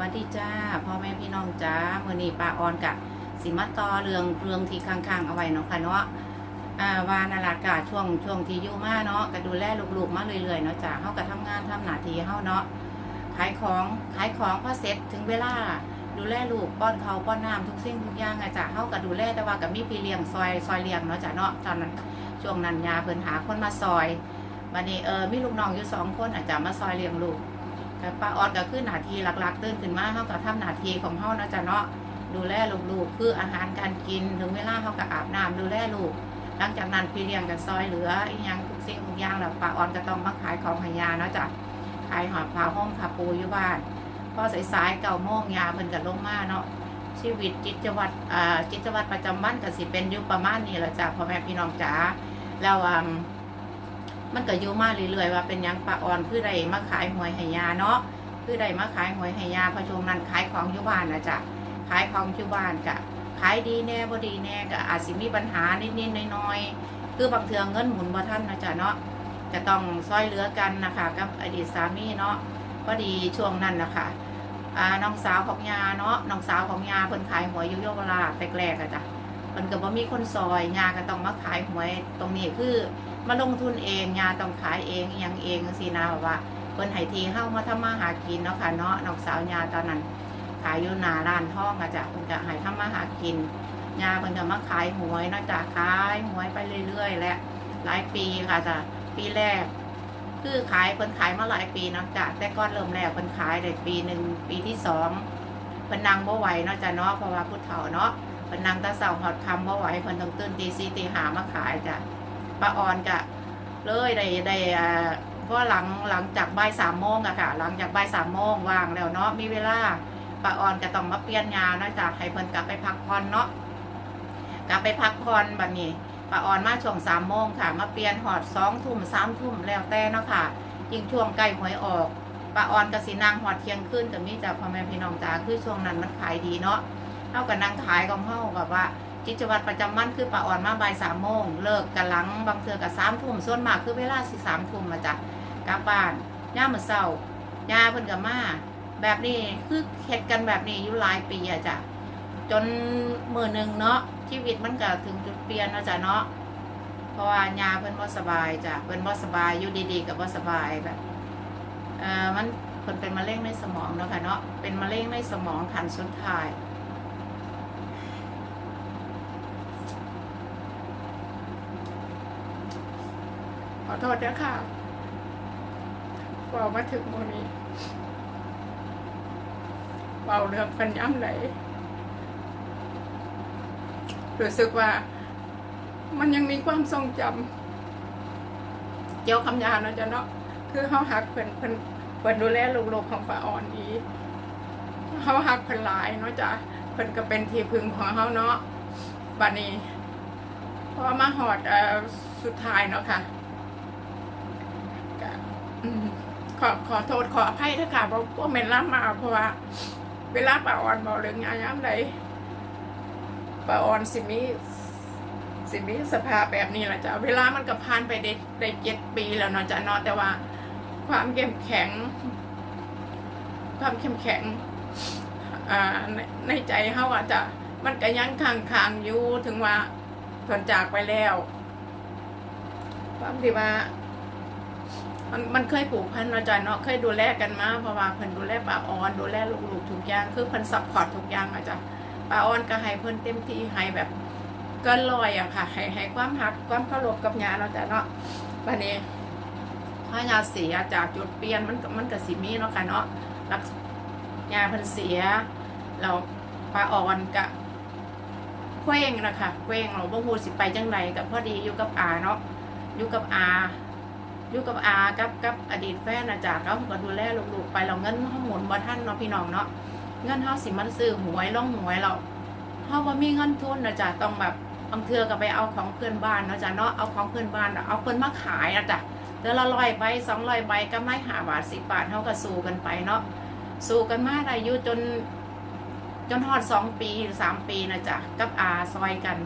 วัสดีจ้าพ่อแม่พี่น้องจ้ามื่อนี้ป้าออนกับสิมาตอเรืองเรืองที่ค้างๆเอาไว้เนาะค่ะเนาะวานาลากาช่วงช่วงที่ยู่มากเนาะก็ดูแลลูกๆมาเรื่อยๆเนาะจ้าเฮาก็ทำงานทำหน้าที่เฮาเนาะขายของขายของพอเสร็จถึงเวลาดูแลลูกป้อนเขาป้อนน้ำทุกสิ่งทุกอย่างอะจ้ะเฮาก็ดูแลแต่ว่าก็มีพี่เลี้ยงซอยซอยเลี้ยงเนาะจ้ะเนาะตอนนั้นช่วงนั้นยาเพิ่นหาคนมาซอยบัดนี้เออมีลูกน้องอยู่สองคนอาจจะมาซอยเลี้ยงลูก แต่ป้าออดก็คือหน้าที่หลักๆตื่นขึ้นมาเขาก็ทำหน้าที่ของเขานะจ้ะเนาะดูแลลูกๆคืออาหารการกินถึงเวลาเขาก็อาบน้ำดูแลลูกหลังจากนั้นพี่เลี้ยงกันซอยเหลืออีหยังทุกสิ่งทุกอย่างแล้วป้าออดก็ต้องมาขายของใหายาเนาะจ้ะขายหอบผ้าห้องผ้าปูอยู่บ้านพอสายๆเก่าโมงยาเพิ่นก็ลงมาเนาะชีวิตจิตวัตรอ่าจิตวัตรประจำวันก็สิเป็นอยู่ประมาณนี้แหละจ้ะพ่อแม่พี่น้องจ๋าแล้วอ่า มันก็อยู่มาเรื่อยๆว่าเป็นยังปลาอ่อนคือใดมาขายหวยไหยาเนาะคือใดมาขายหวยไหยาเพอช่วงนั้นขายของอยู่บ้านนะจ๊ะขายของอยู่บ้านกะขายดีแน่บ่ดีแน่ก็อาจสิมีปัญหานิดๆน้อยๆคือบางเทื่อเงินหมุนบ่ทันนะจ๊ะเนาะจะต้องซอยเหลือกันนะคะกับอดีตสามีเนาะพอดีช่วงนั้นนะคะอ่าน้องสาวของยาเนาะน้องสาวของยาเพิ่นขายหวยอยู่โยกราแต่แรกๆอะจ้ะ เพิ่นก็บ่มีคนซอยยาก็ต้องมาขายหวยตรงนี้คือมาลงทุนเองยาต้องขายเองอยังเองสินะแบบว่าเพิ่นให้ทีเข้ามาทำมาหากินเนาะค่ะเนาะน้องสาวยาตอนนั้น ขายอยู่หนาร้านทองอะจ้ะเพิ่นก็ให้ทำมาหากินยาเพิ่นก็มาขายหวยเนาะจ้ะขายหวยไปเรื่อย ๆ และหลายปีค่ะจ้ะปีแรก คือขายเพิ่นขายมาหลายปีเนาะจ้ะแต่ก่อนเริ่มแรกเพิ่นขายได้ปีหนึ่งปีที่สองเพิ่นนั่งบ่ไหวเนาะจ้ะเนาะเพราะว่าผู้เฒ่าเนาะ พิ่นนั่งตะเสาหอดคำบ่ไหวเพิ่นต้องตื่นตีสี่ตีห้ามาขายจ้ะป้าออนก็เลยได้ได้อ่าเพราะหลังหลังจากบ่ายสามโมงอะค่ะ หลังจากบ่ายสามโมงว่างแล้วเนาะมีเวลาป้าออนก็ต้องมาเปลี่ยนยาเนาะจ้ะให้เพิ่นกลับไปพักผ่อนเนาะกลับไปพักผ่อนบัดนี้ป้าออนมาช่วงสามโมงค่ะ มาเปลี่ยนหอดสองทุ่มสามทุ่มแล้วแต่เนาะค่ะยิ่งช่วงใกล้หวยออกป้าออนก็สินั่งหอดเที่ยงคืนกับมีจ้ะพ่อแม่พี่น้องจ้าคือช่วงนั้นมันขายดีเนาะ เท่ากับนั่งขายของเฮาแบบว่ากิจวัตรประจำวันคือป้าอ่อนมาบ่ายสามโมงเลิกกันหลังบางเทือกับสามทุ่มส่วนมากคือเวลาสิสามทุ่มมาจ้ะกลับบ้านย่ามมื้อเช้าย่าเพิ่นกับมาแบบนี้คือเฮ็ดกันแบบนี้อยู่หลายปีอะจ้ะจนมือหนึ่งเนาะชีวิตมันก็ถึงจุดเปลี่ยนนะจ้ะเนาะเพราะว่ายาเพิ่นบ่สบายจ้ะเพิ่นบ่สบายอยู่ดีๆกับบ่สบายแบบเอ่อมันเพิ่นเป็นมะเร็งในสมองเนาะค่ะเนาะเป็นมะเร็งในสมองขั้นสุดท้าย อโทษนะค่ะพอมาถึงโมนี้เบาเรื่องพันย่ำไหลรู้สึกว่า มันยังมีความทรงจำเกี่ยวคำยาเนาะจ๊ะเนาะคือเขาหักเพิ่นเพิ่นเพิ่นดูแลลูกๆของป้าอ่อนดีเขาหักเพิ่นหลายเนาะจ๊ะเพิ่นก็เป็นที่พึ่งของเขาเนาะบัดนี้พอมาหอดอสุดท้ายเนาะค่ะ ขอขอโทษขออภัยด้วยค่ะเพราะพวกเมนรับมาเพราะว่า เวลาป้าออนบอกเรื่องงานย้ำใดป้าออนสิมีสิมีสภาพแบบนี้แหละจ้ะเวลามันก็ผ่านไปได้ได้เจ็ดปีแล้วเนาะจ้ะเนาะแต่ว่า ความเข้มแข็ง ความเข้มแข็งอในใจเขาอาจจะมันก็ยังค้างคางอยู่ถึงว่าผลจากไปแล้วความที่ว่า มันมันเคยผูกพันมาจ้ะเนาะเคยดูแลกันมาเพราะว่าเพิ่นดูแลป้าออนดูแลลูกๆทุกอย่างคือเพิ่นซัพพอร์ตทุกอย่างอะจ้ะป้าออนก็ให้เพิ่นเต็มที่ให้แบบเกินร้อยอะค่ะให้ให้ความหักความเคารพกับญาเนาะจ้ะเนาะวันนี้พอยาเสียจากจุดเปลี่ยนมันก็มันก็สิมีเนาะค่ะเนาะรักยาเพิ่นเสียเราป้าออนก็เคว้งนะคะเคว้งเราบ่ฮู้สิไปจังไดก็พอดีอยู่กับอาเนาะอยู่กับอา อยู่กับอากับกับอดีตแฟนนะจ๊ะเขาก็ดูแลลูกๆไปเราเงินเขาหมุนบ่ท่านเนาะพี่น้องเนาะเงินเขาสิมันซื้อหวยล่องหวยเราเขาบ่มีเงินทุนนะจ๊ะต้องแบบบางเทือก็ไปเอาของเพื่อนบ้านเนาะจ๊ะเนาะเอาของเพื่อนบ้านเอาเพื่อนมาขายนะจ๊ะเดือนละร้อยใบสองร้อยใบก็ไม่หาบาทสิบบาทเขาก็สู้กันไปเนาะสู้กันมาได้อยู่จน จนทอดสองปีสามปีนะจ๊ะกับอาซอยกัน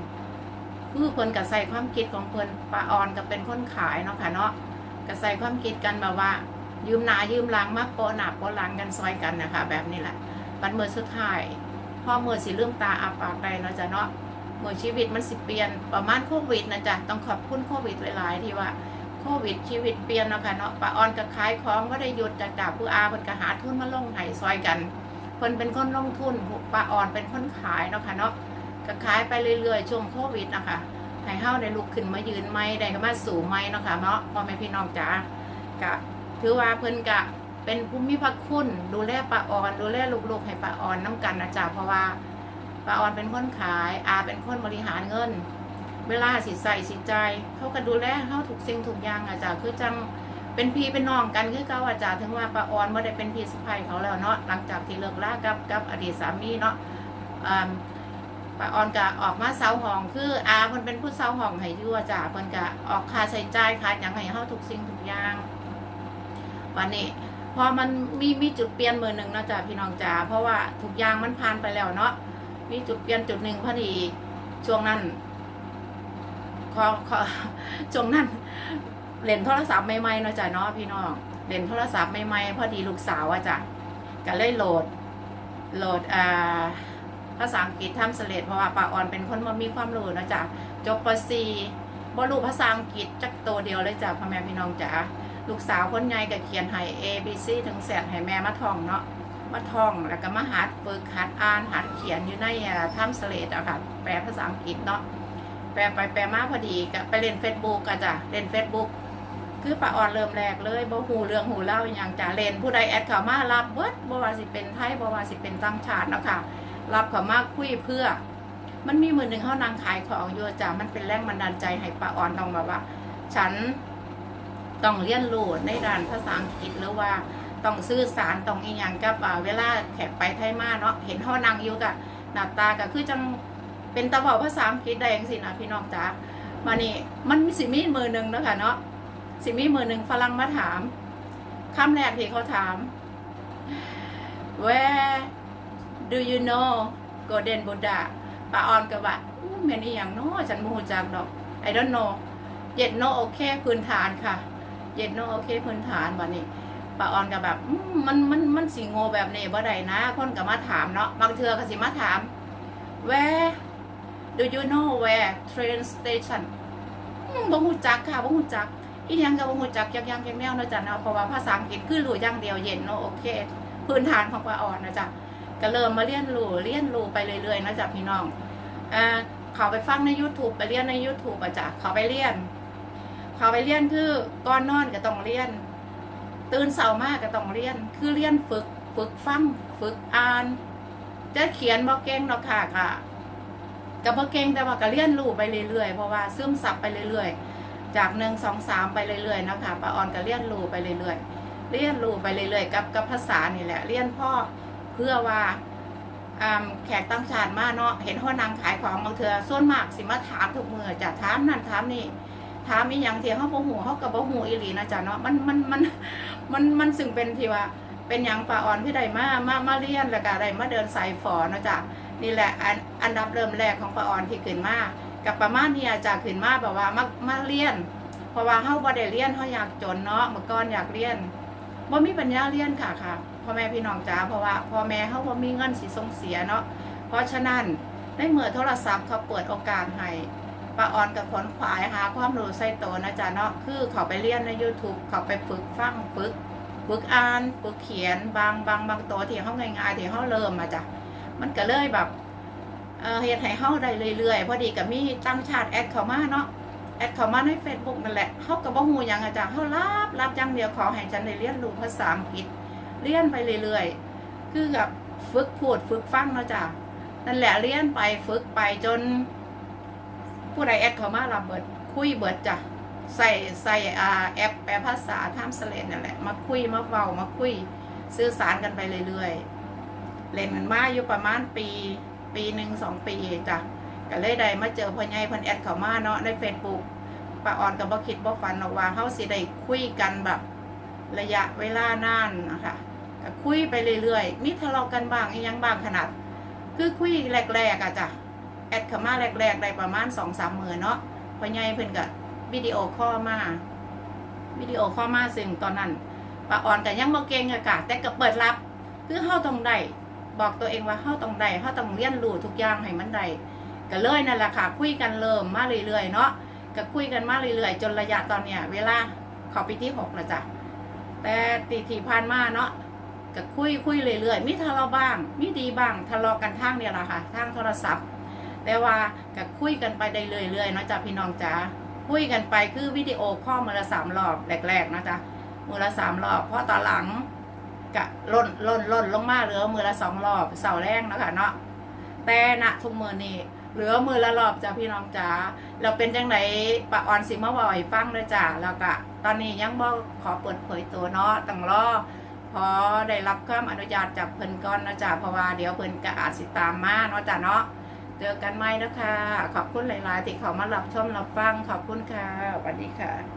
คือเพิ่อนก็ใส่ความคิดของเพิ่อนป้าออนก็เป็นคนขายเนาะค่ะเนาะ ก็ใส่ความคิดกันแบบว่า ยืมหนายืมหลังมาโปะหนาโปะหลังกันซอยกันนะคะ แบบนี้แหละบันเมื่อสุดท้ายพ่อเมื่อสิเริ่มตาอาปากได้เนาะจ้ะเนาะเมื่อชีวิตมันสิเปลี่ยนประมาณโควิดนะจ๊ะต้องขอบคุณโควิดหลายๆที่ว่าโควิดชีวิตเปลี่ยนเนาะค่ะเนาะป้าออนก็ขายของก็ได้หยุดจากดาบผู้อาเพิ่นก็หาทุนมาลงให้ซอยกันเพิ่นเป็นคนลงทุนป้าออนเป็นคนขายเนาะค่ะเนาะก็ขายไปเรื่อยๆช่วงโควิดนะคะ ให้เฮาได้ลุกขึ้นมายืนไม่ได้ก็มาสู่ไม่เนาะค่ะเนาะพ่อแม่พี่น้องจ๋าก็ถือว่าเพิ่นก็เป็นผู้มีพระคุณดูแลป้าออนดูแลลูกๆให้ป้าออนน้กันนะจ๊ะเพราะว่าป้าออนเป็นคนขายอาเป็นคนบริหารเงิน เวลาสิใส่สิใจเขาก็ดูแลเขาถูกสิ่งถูกอย่างอาจารย์คือจังเป็นพี่เป็นน้องกันคือเก่าอาจารย์ถึงว่าป้าออนไม่ได้เป็นพี่สะใภ้เขาแล้วเนาะหลังจากที่เลิกลากับกับอดีตสามีเนาะอ่า ป้าออนก็ออกมาเซาห้อง คืออาเพิ่นเป็นผู้เซาห้องให้อยู่อาจารย์เพิ่นก็ออกค่าใช้จ่ายค่าหยังให้เฮาทุกสิ่งทุกอย่างวันนี้พอมันมีมีจุดเปลี่ยนมือหนึ่งเนาะจ้ะพี่น้องจ๋าเพราะว่าทุกอย่างมันผ่านไปแล้วเนาะมีจุดเปลี่ยนจุดหนึ่งพอดีช่วงนั้นขอขอช่วงนั้นเล่นโทรศัพท์ใหม่ๆเนาะจ้ะเนาะพี่น้องเล่นโทรศัพท์ใหม่ๆพอดีลูกสาวอะจ้ะก็เลยโหลดโหลดอ่า ภาษาอังกฤษทำเสลดเพราะว่าป้าออนเป็นคนมามีความรู้นะจ้ะจบป .4 บ่รู้ภาษาอังกฤษจักตัวเดียวเลยจ้ะพ่อแม่พี่น้องจ๋าลูกสาวคนใหญ่ก็เขียนให้ A B C ถึงแสนให้แม่มาท่องเนาะมาท่องแล้วก็มาหัดฝึกหัดอ่านหัดเขียนอยู่ในอ่าทำเสลดอะค่ะแปลภาษาอังกฤษเนาะแปลไปแปลมาพอดีก็ไปเล่นเฟซบุ๊กอะจ้ะเล่นเฟซบุ๊กคือป้าออนเริ่มแรกเลยบ่หูเรื่องหูเล่าอย่างจ้ะเล่นผู้ใดแอดเข้ามารับเบิดบ่ว่าสิเป็นไทยบ่ว่าสิเป็นต่างชาติเนาะค่ะ รับเขามาคุยเพื่อ มันมีมือหนึ่งเขานางขายของอยู่จ้ะมันเป็นแรงบันดาลใจให้ป้าออนต้องแบบว่า ฉันต้องเรียนรู้ในด้านภาษาอังกฤษหรือว่าต้องสื่อสารต้องอีหยังกับเวลาแขกไปไทยมาเนาะเห็นเขานางอยู่กับหน้าตาก็คือจังเป็นตะเบาภาษาอังกฤษได้ยังสินะพี่น้องจ๋ามานี่มันมีสิมีมือหนึ่งเนาะค่ะเนาะสิมีมือหนึ่งฝรั่งมาถามคำแรกที่เขาถาม where do you know golden buddha ปาออนก็ว่าอู้แม่นี่อย่างเนาะฉันโมโหจักดอก I don't know yet no โอเคพื้นฐานค่ะ yet no โอเคพื้นฐานวันนี้ปาออนก็แบบมันมันมันสิโง่แบบนี้บ่ได้นะคนก็มาถามเนาะบางเทือก็สิมาถาม where do you know where train station บ่ฮู้จักค่ะบ่ฮู้จักอีหยังก็บ่ฮู้จักยักยังยังแนวนะจ้ะเนาะเพราะว่าภาษาอังกฤษคือรู้อย่างเดียวเย็นเนโอเค พื้นฐานของปาออนนะจ๊ะ ก็เริ่มมาเรียนรู้เรียนรู้ไปเรื่อยๆนะจ๊ะพี่น้องอ่าเขาไปฟังใน YouTube ไปเรียนใน YouTube อะจ้ะเขาไปเรียน เขาไปเรียนคือก่อนนอนก็ต้องเรียน ตื่นเช้ามากก็ต้องเรียน คือเรียนฝึกฝึกฟังฝึกอ่าน จะเขียนบ่เก่งหรอกค่ะค่ะก็บ่เก่งแต่ว่าก็เรียนรู้ไปเรื่อยๆเพราะว่าซึมซับไปเรื่อยๆ จากหนึ่งสองสามไปเรื่อยๆนะคะป้าออนก็เรียนรู้ไปเรื่อยๆเรียนรู้ไปเรื่อยๆกับกับภาษานี่แหละ เรียนพ่อ เพื่อว่าแขกต่างชาติมาเนาะเห็นห้อนางขายของบางเทือส่วนมากสิมาถามทุกมือจะถามนั่นถามนี่ถามอีหยังเทียเขาบ่หูเขากับบ่หูอีหลีนะจ๊ะเนาะมันมันมันมันมันซึ่งเป็นที่ว่าเป็นหยังป้าอ่อนพี่ใดมามามาเรียนแล้วก็ได้มาเดินสายฝอเนาะจ้ะนี่แหละอันอันดับเริ่มแรกของป้าอ่อนที่ขึ้นมากับประมาณนี้อาจารย์ขึ้นมาแบบว่ามามาเรียน เพราะว่าเฮาบ่ได้เรียนเฮาอยากจนเนาะเมื่อก่อนอยากเรียนบ่มีปัญญาเรียนค่ะค่ะ พ่อแม่พี่น้องจ๋าเพราะว่าพ่อแม่เฮาบ่มีเงินสิส่งเสียเนาะเพราะฉะนั้นในเมื่อโทรศัพท์เขาเปิดโอกาสให้ป้าออนกับขนขวายหาความรู้ใส่ตัวนะจ๊ะเนาะคือเขาไปเรียนใน YouTube เขาไปฝึกฟังฝึกฝึกอ่านฝึกเขียนบางบางบางตัวที่เฮาง่ายๆที่เฮาเริ่มมาจ้ะมันก็เลยแบบเออเฮ็ดให้เฮาได้เรื่อยๆพอดีกับมีตั้งชาติแอดเขามาเนาะแอดเขามาใน Facebook นั่นแหละเฮาก็บ่ฮู้หยังอาจารย์เฮารับรับอย่างเดียวขอให้ฉันได้เรียนรู้ภาษาอังกฤษ เรียนไปเรื่อยๆ คือกับฝึกพูดฝึกฟังเนาะจ้ะนั่นแหละเรียนไปฝึกไปจน ผู้ใดแอดเข้ามารับเบิดคุยเบิดจ้ะใส่ใส่อาแอปแปลภาษาทำสเลนนั่นแหละมาคุยมาเว้ามาคุยสื่อสารกันไปเรื่อยๆเล่นมันมาอยู่ประมาณปี ปีหนึ่งสองปีจ้ะก็เลยได้มาเจอพ่อใหญ่เพิ่นแอดเข้ามาเนาะใน Facebook ป้าออนก็บ่คิดบ่ฝันหรอกว่าเฮาสิได้คุยกันแบบระยะเวลานานนะคะ คุยไปเรื่อยๆ มีทะเลาะกันบ้างอียังบ้างขนาด คือคุยแรกๆอะจ้ะแอดเข้ามาแรกๆได้ประมาณ2-3มื้อเนาะพอใหญ่เพิ่นก็วิดีโอคอลมาวิดีโอคอลมาซึ่งตอนนั้นป้าออนก็ยังบ่เก่งอะค่ะแต่ก็เปิดรับคือเฮาต้องได้บอกตัวเองว่าเฮาต้องได้เฮาต้องเรียนรู้ทุกอย่างให้มันได้ก็เลยนั่นแหละค่ะคุยกันเริ่มมาเรื่อยๆเนาะก็คุยกันมาเรื่อยๆ จนระยะตอนเนี้ยเวลาเข้าปีที่หกแล้วจ้ะแต่ตีที่ผ่านมาเนาะ ก็คุยคุยเรื่อยๆมีทะเลาะบ้างมีดีบ้างทะเลาะกันทางเนี่ยแหละค่ะทางโทรศัพท์ แต่ว่าก็คุยกันไปได้เรื่อยๆเนาะจ้ะพี่น้องจ๋าคุยกันไปคือวิดีโอข้อมือละสามรอบแรกๆนะจ้ะมือละสามรอบเพราะตอนหลังกะล่นล่นล่นลงมาเหลือมือละสองรอบเสาแรกนะคะเนาะแต่ณทุกมือนี่เหลือมือละรอบจ้ะพี่น้องจ๋าเราเป็นจังไหนปะออนสิมาบ่อยฟังเลยจ้ะแล้วก็ตอนนี้ยังบ่ขอเปิดเผยตัวเนาะต้องรอ อได้รับคำอนุญาตจากเพิ่นก่อนนะจ๊ะเพราะว่าเดี๋ยวเพิ่นก็อาจสิตามมาเนาะจ๊ะเนาะเจอกันไหมนะคะขอบคุณหลาย ๆ ที่เขามารับชมรับฟังขอบคุณค่ะสวัสดีค่ะ